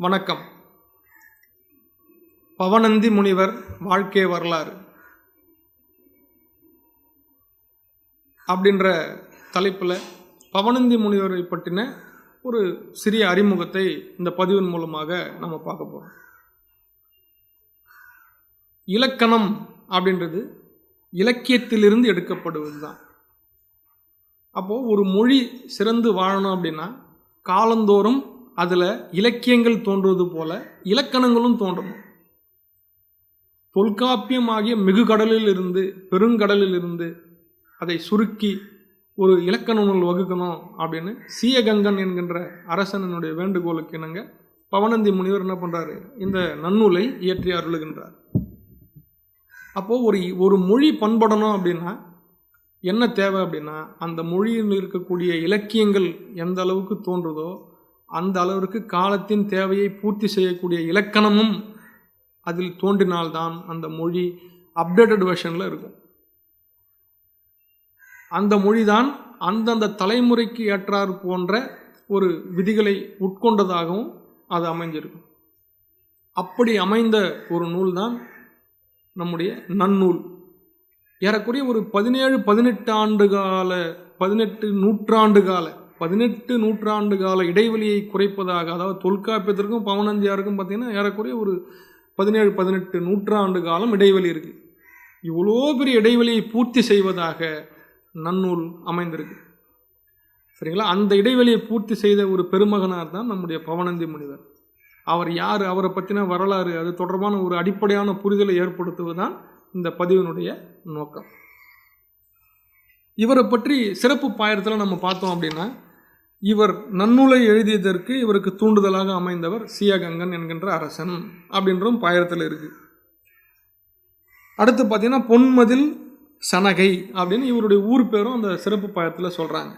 வணக்கம். பவனந்தி முனிவர் வாழ்க்கை வரலாறு அப்படின்ற தலைப்பில் பவனந்தி முனிவரை பற்றின ஒரு சிறிய அறிமுகத்தை இந்த பதிவின் மூலமாக நம்ம பார்க்க போகிறோம் இலக்கணம் அப்படின்றது இலக்கியத்திலிருந்து எடுக்கப்படுவது தான் அப்போது ஒரு மொழி சிறந்து வாழணும் அப்படின்னா காலந்தோறும் அதில் இலக்கியங்கள் தோன்றுவது போல இலக்கணங்களும் தோன்றணும் தொல்காப்பியம் ஆகிய மிகுகடலில் இருந்து பெருங்கடலில் இருந்து அதை சுருக்கி ஒரு இலக்கண நூல் வகுக்கணும் அப்படின்னு சீயகங்கன் என்கின்ற அரசனனுடைய வேண்டுகோளுக்கு இணங்க பவனந்தி முனிவர் என்ன பண்ணுறாரு இந்த நன்னூலை இயற்றி அருளுகின்றார். அப்போது ஒரு ஒரு மொழி பண்படணும் அப்படின்னா என்ன தேவை அப்படின்னா அந்த மொழியில் இருக்கக்கூடிய இலக்கியங்கள் எந்த அளவுக்கு தோன்றுதோ அந்த அளவிற்கு காலத்தின் தேவையை பூர்த்தி செய்யக்கூடிய இலக்கணமும் அதில் தோன்றினால்தான் அந்த மொழி அப்டேட்டட் வெர்ஷனில் இருக்கும். அந்த மொழிதான் அந்தந்த தலைமுறைக்கு ஏற்றார் போன்ற ஒரு விதிகளை உட்கொண்டதாகவும் அது அமைஞ்சிருக்கும். அப்படி அமைந்த ஒரு நூல் தான் நம்முடைய நன்னூல். ஏறக்குறைய ஒரு பதினேழு பதினெட்டு ஆண்டு கால பதினெட்டு நூற்றாண்டு கால பதினெட்டு நூற்றாண்டு கால இடைவெளியை குறைப்பதாக அதாவது தொல்காப்பியத்திற்கும் பவனந்தியாருக்கும் பார்த்தீங்கன்னா ஏறக்குறைய ஒரு பதினேழு பதினெட்டு நூற்றாண்டு காலம் இடைவெளி இருக்குது இவ்வளோ பெரிய இடைவெளியை பூர்த்தி செய்வதாக நன்னூல் அமைந்திருக்கு. சரிங்களா? அந்த இடைவெளியை பூர்த்தி செய்த ஒரு பெருமகனார் தான் நம்முடைய பவனந்தி முனிவர். அவர் யார்? அவரை பற்றின வரலாறு அது தொடர்பான ஒரு அடிப்படையான புரிதலை ஏற்படுத்துவது தான் இந்த பதிவினுடைய நோக்கம். இவரை பற்றி சிறப்பு பாயத்தில் நம்ம பார்த்தோம் அப்படின்னா இவர் நன்னூலை எழுதியதற்கு இவருக்கு தூண்டுதலாக அமைந்தவர் சியகங்கன் என்கின்ற அரசன் அப்படின்றும் பாயத்தில் இருக்குது அடுத்து பார்த்தீங்கன்னா பொன்மதில் சனகை அப்படின்னு இவருடைய ஊர் பேரும் அந்த சிறப்பு பாயத்தில் சொல்கிறாங்க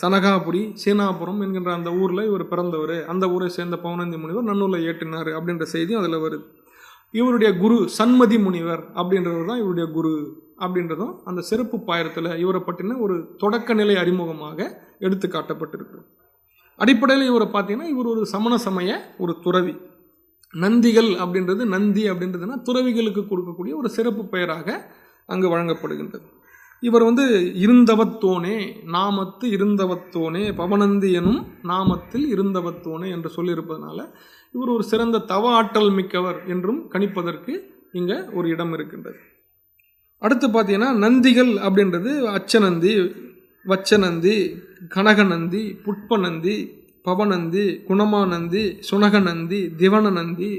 சனகாபுரி சீனாபுரம் என்கின்ற அந்த ஊரில் இவர் பிறந்தவர். அந்த ஊரை சேர்ந்த பவுனந்தி முனிவர் நன்னூலை ஏற்றினார் அப்படின்ற செய்தி அதில் வருது. இவருடைய குரு சன்மதி முனிவர் அப்படின்றவர் தான் இவருடைய குரு. அப்படின்றதும் அந்த சிறப்பு பாயத்தில் இவரை பற்றின ஒரு தொடக்க நிலை அறிமுகமாக எடுத்து காட்டப்பட்டிருக்கு. அடிப்படையில் இவரை பார்த்தீங்கன்னா இவர் ஒரு சமண சமய ஒரு துறவி. நந்திகள் அப்படின்றது நந்தி அப்படின்றதுனா துறவிகளுக்கு கொடுக்கக்கூடிய ஒரு சிறப்பு பெயராக அங்கு வழங்கப்படுகின்றது. இவர் வந்து இருந்தவத்தோனே நாமத்து இருந்தவத்தோனே பவனந்தி எனும் நாமத்தில் இருந்தவத்தோனே என்று சொல்லியிருப்பதனால இவர் ஒரு சிறந்த தவ ஆற்றல் மிக்கவர் என்றும் கணிப்பதற்கு இங்கே ஒரு இடம் இருக்கின்றது. அடுத்து பார்த்தீங்கன்னா நந்திகள் அப்படின்றது அச்சநந்தி வச்சநந்தி கனகநந்தி புட்பநந்தி பவநந்தி குணமாநந்தி சுனகநந்தி திவனநந்தி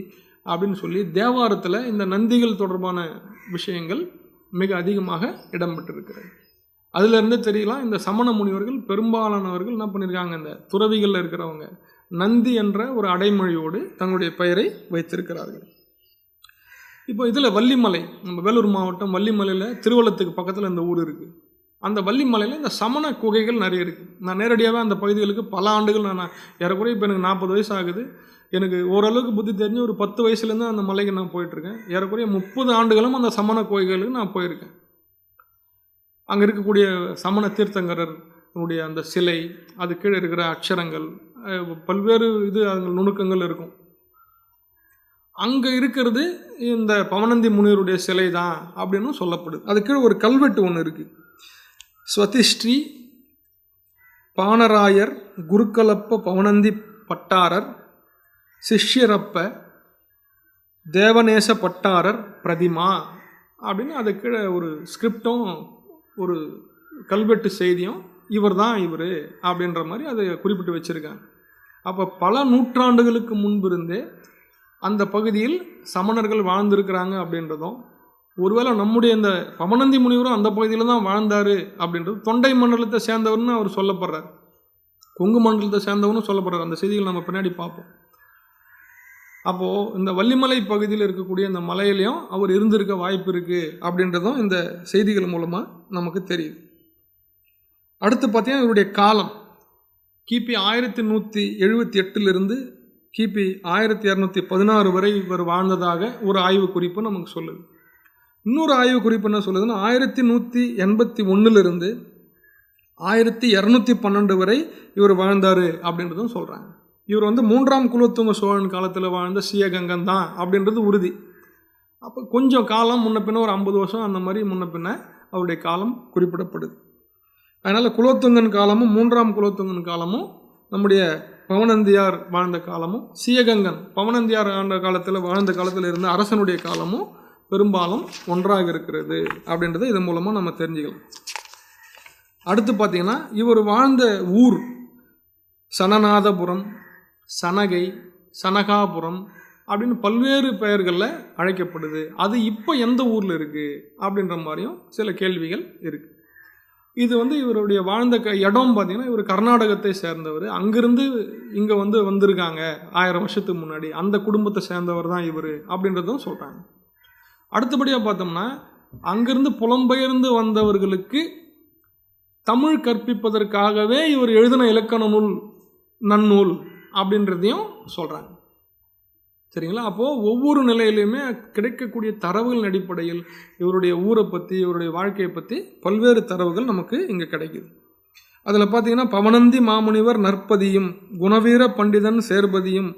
அப்படின்னு சொல்லி தேவாரத்தில் இந்த நந்திகள் தொடர்பான விஷயங்கள் மிக அதிகமாக இடம்பெற்றிருக்கிறது. அதிலிருந்து தெரியலாம் இந்த சமண முனிவர்கள் பெரும்பாலானவர்கள் என்ன பண்ணியிருக்காங்க இந்த துறவிகளில் இருக்கிறவங்க நந்தி என்ற ஒரு அடைமொழியோடு தங்களுடைய பெயரை வைத்திருக்கிறார்கள். இப்போ இதில் வள்ளிமலை நம்ம வேலூர் மாவட்டம் வள்ளிமலையில் திருவள்ளத்துக்கு பக்கத்தில் இந்த ஊர் இருக்குது அந்த வள்ளிமலையில் இந்த சமண குகைகள் நிறைய இருக்குது நான் நேரடியாகவே அந்த பகுதிகளுக்கு பல ஆண்டுகள் நான் ஏறக்குறைய இப்போ எனக்கு நாற்பது வயசு ஆகுது. எனக்கு ஓரளவுக்கு புத்தி தெரிஞ்சு ஒரு பத்து வயசுலேருந்து அந்த மலைக்கு நான் போயிட்டுருக்கேன். ஏறக்குறைய முப்பது ஆண்டுகளும் அந்த சமண கோயில்களுக்கு நான் போயிருக்கேன். அங்கே இருக்கக்கூடிய சமண தீர்த்தங்கரருடைய அந்த சிலை அது கீழே இருக்கிற அக்ஷரங்கள் பல்வேறு இது அது நுணுக்கங்கள் இருக்கும். அங்கே இருக்கிறது இந்த பவனந்தி முனிவருடைய சிலை தான் அப்படின்னு சொல்லப்படுது. அதுக்கு ஒரு கல்வெட்டு ஒன்று இருக்குது ஸ்வதிஸ்ரீ பானராயர் குருக்கலப்ப பவனந்தி பட்டாரர் சிஷ்யரப்ப தேவநேச பட்டாரர் பிரதிமா அப்படின்னு அது கீழே ஒரு ஸ்கிரிப்டும் ஒரு கல்வெட்டு செய்தியும் இவர் தான் இவர் அப்படின்ற மாதிரி அதை குறிப்பிட்டு வச்சுருக்காங்க. அப்போ பல நூற்றாண்டுகளுக்கு முன்பிருந்தே அந்த பகுதியில் சமணர்கள் வாழ்ந்திருக்கிறாங்க அப்படின்றதும் ஒருவேளை நம்முடைய இந்த பவனந்தி முனிவரும் அந்த பகுதியில் தான் வாழ்ந்தார் அப்படின்றது தொண்டை மண்டலத்தை சேர்ந்தவர்னு அவர் சொல்லப்படுறார். கொங்கு மண்டலத்தை சேர்ந்தவனும் சொல்லப்படுறார். அந்த செய்திகள் நம்ம பின்னாடி பார்ப்போம். அப்போது இந்த வள்ளிமலை பகுதியில் இருக்கக்கூடிய இந்த மலையிலையும் அவர் இருந்திருக்க வாய்ப்பு இருக்குது அப்படின்றதும் இந்த செய்திகள் மூலமாக நமக்கு தெரியுது. அடுத்து பார்த்தீங்கன்னா இவருடைய காலம் கிபி ஆயிரத்தி நூற்றி எழுபத்தி எட்டுலேருந்து கிபி ஆயிரத்தி இரநூத்தி பதினாறு வரை இவர் வாழ்ந்ததாக ஒரு ஆய்வு குறிப்பு நமக்கு சொல்லுது. இன்னொரு ஆய்வு குறிப்பு என்ன சொல்லுதுன்னா ஆயிரத்தி நூற்றி எண்பத்தி ஒன்றுலேருந்து ஆயிரத்தி இரநூத்தி பன்னெண்டு வரை இவர் வாழ்ந்தார் அப்படின்றதும் சொல்கிறாங்க இவர் வந்து மூன்றாம் குலோத்துங்க சோழன் காலத்தில் வாழ்ந்த சீயகங்கன் தான் அப்படின்றது உறுதி. அப்போ கொஞ்சம் காலம் முன்ன பின்ன ஒரு ஐம்பது வருஷம் அந்த மாதிரி முன்ன பின்ன அவருடைய காலம் குறிப்பிடப்படுது. அதனால் குலோத்துங்கன் காலமும் மூன்றாம் குலோத்துங்கன் காலமும் நம்முடைய பவனந்தியார் வாழ்ந்த காலமும் சீயகங்கன் பவனந்தியார் ஆண்ட காலத்தில் வாழ்ந்த காலத்தில் இருந்த அரசனுடைய காலமும் பெரும்பாலும் ஒன்றாக இருக்கிறது அப்படின்றத இதன் மூலமாக நம்ம தெரிஞ்சுக்கலாம். அடுத்து பார்த்தீங்கன்னா இவர் வாழ்ந்த ஊர் சனநாதபுரம் சனகை சனகாபுரம் அப்படின்னு பல்வேறு பெயர்களில் அழைக்கப்படுது. அது இப்போ எந்த ஊரில் இருக்குது அப்படின்ற மாதிரியும் சில கேள்விகள் இருக்குது இது வந்து இவருடைய வாழ்ந்த க இடம் பார்த்தீங்கன்னா இவர் கர்நாடகத்தை சேர்ந்தவர். அங்கேருந்து இங்கே வந்து வந்திருக்காங்க ஆயிரம் வருஷத்துக்கு முன்னாடி. அந்த குடும்பத்தை சேர்ந்தவர் தான் இவர் அப்படின்றதும் சொல்கிறாங்க அடுத்தபடியாக பார்த்தோம்னா அங்கேருந்து புலம்பெயர்ந்து வந்தவர்களுக்கு தமிழ் கற்பிப்பதற்காகவே இவர் எழுதின இலக்கண நூல் நன்னூல் அப்படின்றதையும் சொல்கிறாங்க சரிங்களா? அப்போது ஒவ்வொரு நிலையிலையுமே கிடைக்கக்கூடிய தரவுகளின் அடிப்படையில் இவருடைய ஊரை பற்றி இவருடைய வாழ்க்கையை பற்றி பல்வேறு தரவுகள் நமக்கு இங்கே கிடைக்குது. அதில் பார்த்தீங்கன்னா பவனந்தி மாமுனிவர் நற்பதியும் குணவீர பண்டிதன் சேர்பதியும்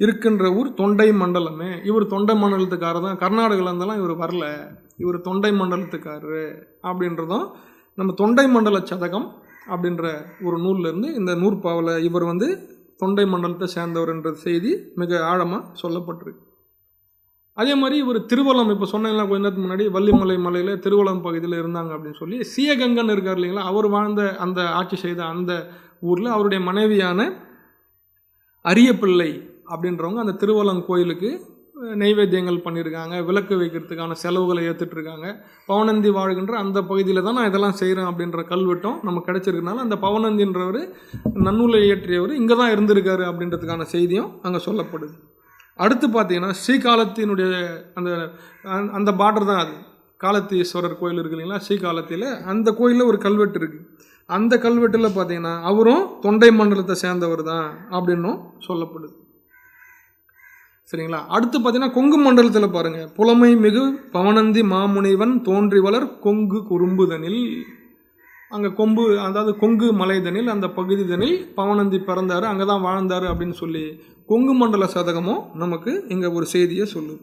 இருக்கின்ற ஊர் தொண்டை மண்டலமே. இவர் தொண்டை மண்டலத்துக்காரர் தான் கர்நாடகாவில் இருந்தெல்லாம் இவர் வரல. இவர் தொண்டை மண்டலத்துக்காரரு அப்படின்றதும் நம்ம தொண்டை மண்டல சதகம் அப்படின்ற ஒரு நூல்லேருந்து இந்த நூற்பாவில் இவர் வந்து தொண்டை மண்டலத்தை சேர்ந்தவர் என்ற செய்தி மிக ஆழமாக சொல்லப்பட்டிருக்கு. அதே மாதிரி இவர் திருவள்ளம் இப்போ சொன்னீங்களா கொஞ்ச நேரத்துக்கு முன்னாடி வள்ளிமலை மலையில் திருவள்ளம் பகுதியில் இருந்தாங்க அப்படின்னு சொல்லி சீயகங்கன் இருக்கார் இல்லைங்களா அவர் வாழ்ந்த அந்த ஆட்சி செய்த அந்த ஊரில் அவருடைய மனைவியான அரியப்பிள்ளை அப்படின்றவங்க அந்த திருவள்ளம் கோயிலுக்கு நெய்வேத்தியங்கள் பண்ணியிருக்காங்க விளக்கு வைக்கிறதுக்கான செலவுகளை ஏற்றுட்ருக்காங்க பவனந்தி வாழ்கின்ற அந்த பகுதியில் தான் நான் இதெல்லாம் செய்கிறேன் அப்படின்ற கல்வெட்டும் நம்ம கிடச்சிருக்கனால அந்த பவனந்தின்றவர் நன்னூலை இயற்றியவர் இங்கே தான் இருந்திருக்காரு அப்படின்றதுக்கான செய்தியும் அங்கே சொல்லப்படுது. அடுத்து பார்த்தீங்கன்னா ஸ்ரீகாலத்தினுடைய அந்த அந்த- அந்த பார்டர் தான் அது. காலத்தீஸ்வரர் கோயில் இருக்கு இல்லைங்களா ஸ்ரீகாலத்தில் அந்த கோயிலில் ஒரு கல்வெட்டு இருக்குது அந்த கல்வெட்டில் பார்த்தீங்கன்னா அவரும் தொண்டை மண்டலத்தை சேர்ந்தவர் தான் அப்படின்னும் சொல்லப்படுது. சரிங்களா? அடுத்து பார்த்தீங்கன்னா கொங்கு மண்டலத்தில் பாருங்கள் புலமை மிகு பவனந்தி மாமுனிவன் தோன்றி வளர் கொங்கு குறும்புதனில். அங்கே கொம்பு அதாவது கொங்கு மலைதனில் அந்த பகுதி தனில் பவனந்தி பிறந்தார் அங்கே தான் வாழ்ந்தார் அப்படின்னு சொல்லி கொங்கு மண்டல சதகமும் நமக்கு இங்கே ஒரு செய்தியை சொல்லுது.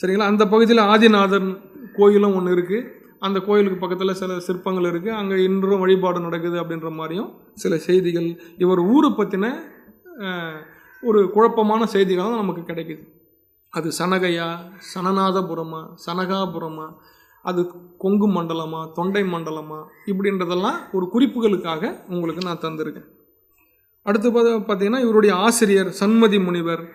சரிங்களா? அந்த பகுதியில் ஆதிநாதன் கோயிலும் ஒன்று இருக்குது அந்த கோயிலுக்கு பக்கத்தில் சில சிற்பங்கள் இருக்குது அங்கே இன்றும் வழிபாடு நடக்குது அப்படின்ற மாதிரியும் சில செய்திகள். இவர் ஊரை பற்றின ஒரு குழப்பமான செய்திகளும் நமக்கு கிடைக்குது. அது சனகையா சனநாதபுரமா சனகாபுரமா அது கொங்கு மண்டலமா தொண்டை மண்டலமா இப்படின்றதெல்லாம் ஒரு குறிப்புகளுக்காக உங்களுக்கு நான் தந்திருக்கேன். அடுத்து பார்த்த- பார்த்தீங்கன்னா இவருடைய ஆசிரியர் சண்மதி முனிவர்.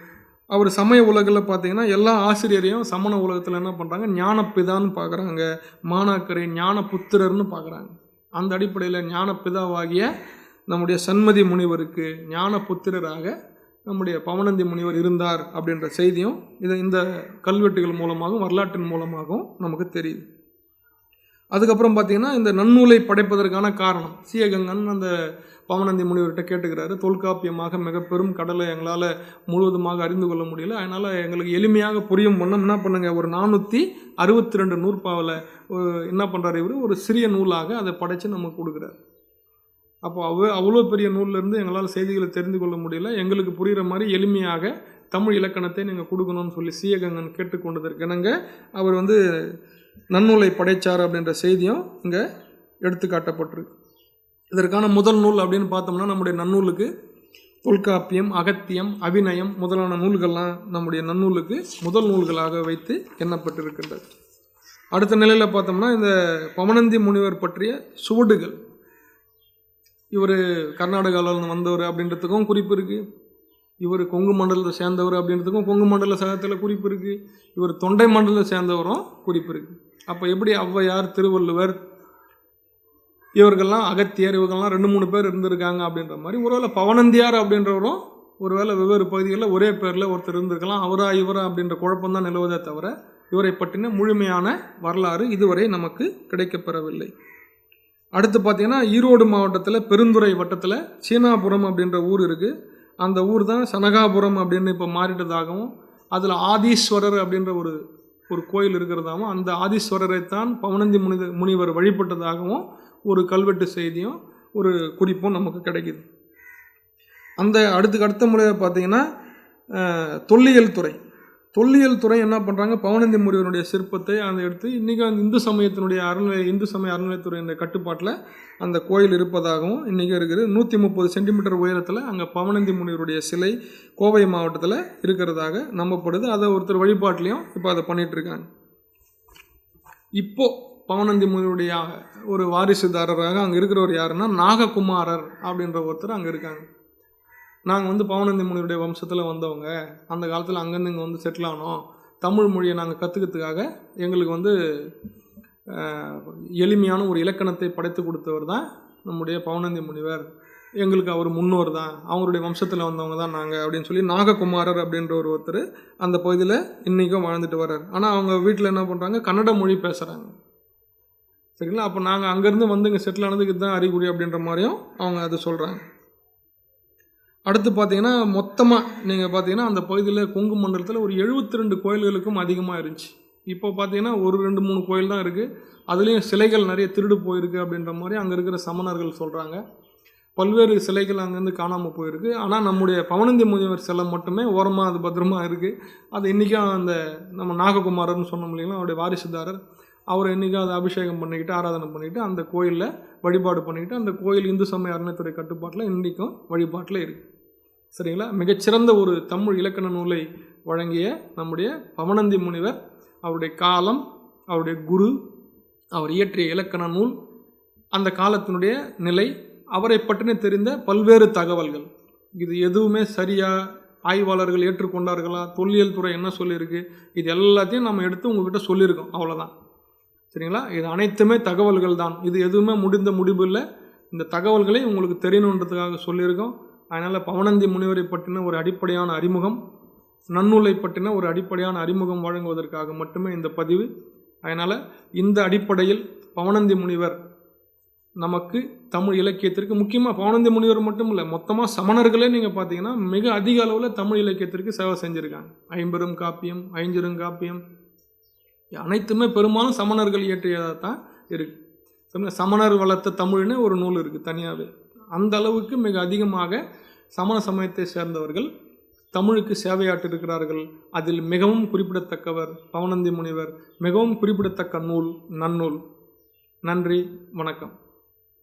அவர் சமய உலகில் பார்த்தீங்கன்னா எல்லா ஆசிரியரையும் சமண உலகத்தில் என்ன பண்ணுறாங்க ஞானப்பிதான்னு பார்க்குறாங்க. மாணாக்கரை ஞான புத்திரர்னு பார்க்குறாங்க. அந்த அடிப்படையில் ஞானப்பிதாவாகிய நம்முடைய சண்மதி முனிவருக்கு ஞான புத்திரராக நம்முடைய பவனந்தி முனிவர் இருந்தார் அப்படின்ற செய்தியும் இது இந்த கல்வெட்டுகள் மூலமாகவும் வரலாற்றின் மூலமாகவும் நமக்கு தெரியுது. அதுக்கப்புறம் பார்த்தீங்கன்னா இந்த நன்னூலை படைப்பதற்கான காரணம். சீயகங்கன் அந்த பவனந்தி முனிவர்கிட்ட கேட்டுக்கிறாரு தொல்காப்பியமாக மிக பெரும் கடலை எங்களால் முழுவதுமாக அறிந்து கொள்ள முடியல. அதனால் எங்களுக்கு எளிமையாக புரியும் வண்ணம் என்ன பண்ணுங்க ஒரு நானூற்றி அறுபத்தி ரெண்டு நூற்பாவில் என்ன பண்ணுறாரு இவர்? ஒரு சிறிய நூலாக அதை படைத்து நமக்கு கொடுக்குறாரு. அப்போ அவ அவ்வளோ பெரிய நூல்லேருந்து எங்களால் செய்திகளை தெரிந்து கொள்ள முடியல. எங்களுக்கு புரிகிற மாதிரி எளிமையாக தமிழ் இலக்கணத்தை நீங்கள் கொடுக்கணும்னு சொல்லி சீயகங்கன் கேட்டுக்கொண்டதற்கிணங்க அவர் வந்து நன்னூலை படைச்சார் அப்படின்ற செய்தியும் இங்கே எடுத்துக்காட்டப்பட்டிருக்கு. இதற்கான முதல் நூல் அப்படின்னு பார்த்தோம்னா நம்முடைய நன்னூலுக்கு தொல்காப்பியம் அகத்தியம் அபிநயம் முதலான நூல்கள்லாம் நம்முடைய நன்னூலுக்கு முதல் நூல்களாக வைத்து எண்ணப்பட்டிருக்கின்றது. அடுத்த நிலையில் பார்த்தோம்னா இந்த பவனந்தி முனிவர் பற்றிய சுவடுகள். இவர் கர்நாடகாவிலேருந்து வந்தவர் அப்படின்றதுக்கும் குறிப்பு இருக்குது இவர் கொங்கு மண்டலத்தை சேர்ந்தவர் அப்படின்றதுக்கும் கொங்கு மண்டல சகத்தில் குறிப்பு இருக்குது இவர் தொண்டை மண்டலத்தை சேர்ந்தவரும் குறிப்பு இருக்குது அப்போ எப்படி ஔவையார் திருவள்ளுவர் இவர்கள்லாம் அகத்தியர் இவர்கள்லாம் ரெண்டு மூணு பேர் இருந்திருக்காங்க அப்படின்ற மாதிரி ஒருவேளை பவனந்தியார் அப்படின்றவரும் ஒருவேளை வெவ்வேறு பகுதிகளில் ஒரே பேரில் ஒருத்தர் இருந்திருக்கலாம். அவரா இவரா அப்படின்ற குழப்பம்தான் நிலவுவதே தவிர இவரை பற்றின முழுமையான வரலாறு இதுவரை நமக்கு கிடைக்கப்பெறவில்லை. அடுத்து பார்த்தீங்கன்னா ஈரோடு மாவட்டத்தில் பெருந்துறை வட்டத்தில் சீனாபுரம் அப்படின்ற ஊர் இருக்குது அந்த ஊர் தான் சனகாபுரம் அப்படின்னு இப்போ மாறிட்டதாகவும் அதில் ஆதீஸ்வரர் அப்படின்ற ஒரு ஒரு கோயில் இருக்கிறதாகவும் அந்த ஆதீஸ்வரரை தான் பவனந்தி முனித முனிவர் வழிபட்டதாகவும் ஒரு கல்வெட்டு செய்தியும் ஒரு குறிப்பும் நமக்கு கிடைக்குது. அந்த அடுத்துக்கு அடுத்த முறையை பார்த்தீங்கன்னா தொல்லியல் துறை. தொல்லியல் துறை என்ன பண்ணுறாங்க பவனந்தி முனிவருடைய சிற்பத்தை அந்த எடுத்து இன்றைக்கி அந்த இந்து சமயத்தினுடைய அறநிலைய இந்து சமய அறநிலைத்துறையினுடைய கட்டுப்பாட்டில் அந்த கோயில் இருப்பதாகவும் இன்றைக்கி இருக்குது. நூற்றி முப்பது சென்டிமீட்டர் உயரத்தில் அங்கே பவனந்தி முனிவருடைய சிலை கோவை மாவட்டத்தில் இருக்கிறதாக நம்பப்படுது. அதை ஒருத்தர் வழிபாட்டிலையும் இப்போ அதை பண்ணிகிட்ருக்காங்க இருக்காங்க. இப்போ பவனந்தி முனிவருடைய ஒரு வாரிசுதாரராக அங்கே இருக்கிறவர் யாருன்னா நாககுமாரர் அப்படின்ற ஒருத்தர் அங்கே இருக்காங்க. நாங்கள் வந்து பவனந்தி முனியுடைய வம்சத்தில் வந்தவங்க. அந்த காலத்தில் அங்கேருந்து இங்கே வந்து செட்டில் ஆனோம். தமிழ் மொழியை நாங்கள் கற்றுக்கிறதுக்காக எங்களுக்கு வந்து எளிமையான ஒரு இலக்கணத்தை படைத்து கொடுத்தவர் தான் நம்முடைய பவனந்தி முனிவர். எங்களுக்கு அவர் முன்னோர் தான். அவங்களுடைய வம்சத்தில் வந்தவங்க தான் நாங்கள் அப்படின்னு சொல்லி நாககுமாரர் அப்படின்ற ஒரு ஒருத்தர் அந்த பகுதியில் இன்றைக்கும் வாழ்ந்துட்டு வர்றார். ஆனால் அவங்க வீட்டில் என்ன பண்ணுறாங்க கன்னட மொழி பேசுகிறாங்க சரிங்களா? அப்போ நாங்கள் அங்கேருந்து வந்து இங்கே செட்டில் ஆனதுக்கு தான் அறிகுறி அப்படின்ற மாதிரியும் அவங்க அதை சொல்கிறாங்க அடுத்து பார்த்தீங்கன்னா மொத்தமாக நீங்கள் பார்த்தீங்கன்னா அந்த பகுதியில் கொங்கு மண்டலத்தில் ஒரு 72 ரெண்டு கோயில்களுக்கும் அதிகமாக இருந்துச்சு. இப்போ பார்த்தீங்கன்னா ஒரு ரெண்டு மூணு கோயில் தான் இருக்குது அதுலேயும் சிலைகள் நிறைய திருடு போயிருக்கு அப்படின்ற மாதிரி அங்கே இருக்கிற சமணர்கள் சொல்கிறாங்க பல்வேறு சிலைகள் அங்கேருந்து காணாமல் போயிருக்கு. ஆனால் நம்முடைய பவனந்தி முனிவர் சிலை மட்டுமே ஓரமாக அது பத்திரமா இருக்குது அது இன்றைக்கும் அந்த நம்ம நாககுமாரர்னு சொன்னோம் இல்லைங்களா அவருடைய வாரிசுதாரர். அவர் என்றைக்கும் அதை அபிஷேகம் பண்ணிக்கிட்டு ஆராதனை பண்ணிக்கிட்டு அந்த கோயிலில் வழிபாடு பண்ணிக்கிட்டு அந்த கோயில் இந்து சமய அறநிலைத்துறை கட்டுப்பாட்டில் இன்றைக்கும் வழிபாட்டில் இருக்குது சரிங்களா? மிகச்சிறந்த ஒரு தமிழ் இலக்கண நூலை வழங்கிய நம்முடைய பவனந்தி முனிவர் அவருடைய காலம் அவருடைய குரு அவர் இயற்றிய இலக்கண நூல் அந்த காலத்தினுடைய நிலை அவரை பற்றின தெரிந்த பல்வேறு தகவல்கள். இது எதுவுமே சரியா ஆய்வாளர்கள் ஏற்றுக்கொண்டார்களா? தொல்லியல் துறை என்ன சொல்லியிருக்கு? இது எல்லாத்தையும் நம்ம எடுத்து உங்ககிட்ட சொல்லியிருக்கோம். அவ்வளோதான் சரிங்களா? இது அனைத்துமே தகவல்கள் தான். இது எதுவுமே முடிந்த முடிவு இல்லை. இந்த தகவல்களை உங்களுக்கு தெரியணுன்றதுக்காக சொல்லியிருக்கோம். அதனால் பவனந்தி முனிவரை பற்றின ஒரு அடிப்படையான அறிமுகம் நன்னூலை பற்றின ஒரு அடிப்படையான அறிமுகம் வழங்குவதற்காக மட்டுமே இந்த பதிவு. அதனால் இந்த அடிப்படையில் பவனந்தி முனிவர் நமக்கு தமிழ் இலக்கியத்திற்கு முக்கியமாக பவனந்தி முனிவர் மட்டும் இல்லை மொத்தமாக சமணர்களே நீங்கள் பார்த்தீங்கன்னா மிக அதிக அளவில் தமிழ் இலக்கியத்திற்கு சேவை செஞ்சுருக்காங்க. ஐம்பெரும் காப்பியம் ஐஞ்சிரும் காப்பியம் அனைத்துமே பெரும்பாலும் சமணர்கள் இயற்றியதாக தான் இருக்குது சமணர் வளர்த்த தமிழ்னு ஒரு நூல் இருக்குது தனியாகவே அந்த அளவுக்கு மிக அதிகமாக சமண சமயத்தை சேர்ந்தவர்கள் தமிழுக்கு சேவையாற்றிருக்கிறார்கள் அதில் மிகவும் குறிப்பிடத்தக்கவர் பவனந்தி முனிவர் மிகவும் குறிப்பிடத்தக்க நூல் நன்னூல். நன்றி வணக்கம்.